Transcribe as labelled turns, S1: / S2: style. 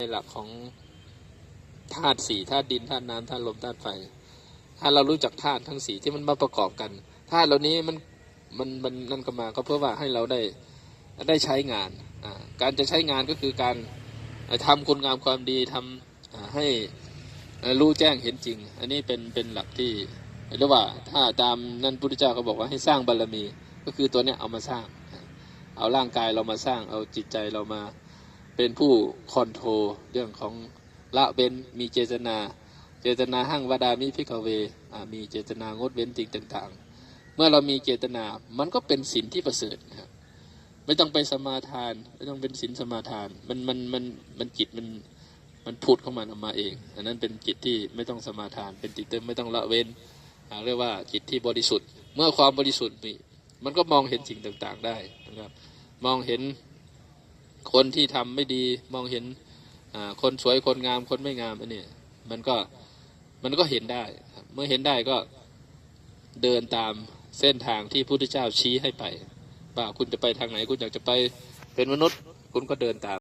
S1: ในหลักของธาตุสี่ธาตุดินธาตุน้ำธาตุลมธาตุไฟ ถ้าเรารู้จักธาตุทั้งสี่ที่มันมาประกอบกันธาตุเหล่านี้มันมันมันนั่นก็มาก็เพื่อว่าให้เราได้ได้ใช้งาน การจะใช้งานก็คือการทำคุณงามความดีทำอ่าให้รู้แจ้งเห็นจริง อันนี้เป็นเป็นหลักที่เรียกว่าถ้าตามนั่นพุทธเจ้าเขาบอกว่าให้สร้างบารมีก็คือตัวเนี้ยเอามาสร้าง เอาร่างกายเรามาสร้างเอาจิตใจเรามา เป็นผู้คอนโทรเรื่องของละเว้นมีเจตนา เจตนาหั่งวดามิพิกเวมีเจตนางดเว้นสิ่งต่างๆ เมื่อเรามีเจตนามันก็เป็นศีลที่ประเสริฐนะครับไม่ต้องไปสมาทาน ไม่ต้องเป็นศีลสมาทาน มันมันมันมันจิตมันมันพูดเข้ามาออกมาเอง อันนั้นเป็นจิตที่ไม่ต้องสมาทาน เป็นจิตที่ไม่ต้องละเว้นเรียกว่าจิตที่บริสุทธิ์ เมื่อความบริสุทธิ์มีมันก็มองเห็นสิ่งต่างๆได้นะครับ มองเห็น คนที่ทำไม่ดีมองเห็นคนสวยคนงามคนไม่งามอันนี้มันก็มันก็เห็นได้ เมื่อเห็นได้ก็เดินตามเส้นทางที่พระพุทธเจ้าชี้ให้ไปว่าคุณจะไปทางไหนคุณอยากจะไปเป็นมนุษย์ คุณก็เดินตาม